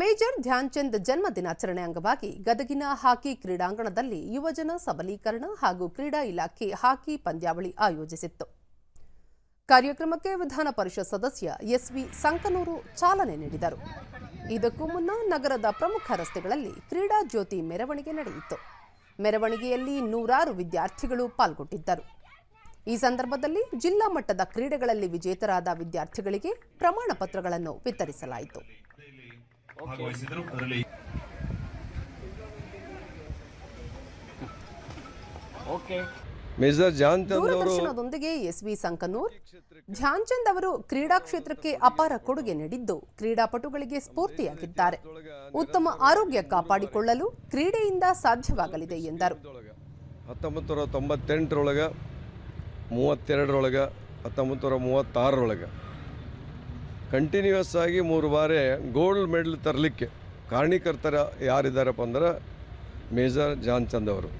Major Dhyan Chand ಜನ್ಮ ದಿನಾಚರಣೆ ಅಂಗವಾಗಿ ಗದಗಿನ ಹಾಕಿ ಕ್ರೀಡಾಂಗಣದಲ್ಲಿ ಯುವಜನ ಸಬಲೀಕರಣ ಹಾಗೂ ಕ್ರೀಡಾ ಇಲಾಖೆ ಹಾಕಿ ಪಂದ್ಯಾವಳಿ ಆಯೋಜಿಸಿತ್ತು. ಕಾರ್ಯಕ್ರಮಕ್ಕೆ ವಿಧಾನ ಪರಿಷತ್ ಸದಸ್ಯ ಎಸ್ವಿ ಸಂಕನೂರು ಚಾಲನೆ ನೀಡಿದರು. ಇದಕ್ಕೂ ಮುನ್ನ ನಗರದ ಪ್ರಮುಖ ರಸ್ತೆಗಳಲ್ಲಿ ಕ್ರೀಡಾ ಜ್ಯೋತಿ ಮೆರವಣಿಗೆ ನಡೆಯಿತು. ಮೆರವಣಿಗೆಯಲ್ಲಿ ನೂರಾರು ವಿದ್ಯಾರ್ಥಿಗಳು ಪಾಲ್ಗೊಂಡಿದ್ದರು. ಈ ಸಂದರ್ಭದಲ್ಲಿ ಜಿಲ್ಲಾ ಮಟ್ಟದ ಕ್ರೀಡೆಗಳಲ್ಲಿ ವಿಜೇತರಾದ ವಿದ್ಯಾರ್ಥಿಗಳಿಗೆ ಪ್ರಮಾಣ ಪತ್ರಗಳನ್ನು ವಿತರಿಸಲಾಯಿತು. ಭಾಗವಹಿಸಿದರು. ಅದರಲ್ಲಿ ಓಕೆ ಮೇಜರ್ ದೂರದರ್ಶನದೊಂದಿಗೆ ಎಸ್ವಿ ಸಂಕನೂರ್ ಧ್ಯಾನ್ ಚಂದ್ ಅವರು ಕ್ರೀಡಾ ಕ್ಷೇತ್ರಕ್ಕೆ ಅಪಾರ ಕೊಡುಗೆ ನೀಡಿದ್ದು ಕ್ರೀಡಾಪಟುಗಳಿಗೆ ಸ್ಫೂರ್ತಿಯಾಗಿದ್ದಾರೆ. ಉತ್ತಮ ಆರೋಗ್ಯ ಕಾಪಾಡಿಕೊಳ್ಳಲು ಕ್ರೀಡೆಯಿಂದ ಸಾಧ್ಯವಾಗಲಿದೆ ಎಂದರು. ಹತ್ತೊಂಬತ್ತು ನೂರ ತೊಂಬತ್ತೆಂಟರೊಳಗ ಮೂವತ್ತೆರಡರೊಳಗ ಹತ್ತೊಂಬತ್ತು ನೂರ ಮೂವತ್ತಾರರೊಳಗೆ. ಕಂಟಿನ್ಯೂಯಸ್ ಆಗಿ ಮೂರು ಬಾರಿ ಗೋಲ್ಡ್ ಮೆಡಲ್ ತರಲಿಕ್ಕೆ ಕಾರಣೀಕರ್ತರ ಯಾರಿದ್ದಾರಪ್ಪ ಅಂದ್ರೆ ಮೇಜರ್ ಜಾನ್ ಚಂದ್ ಅವರು.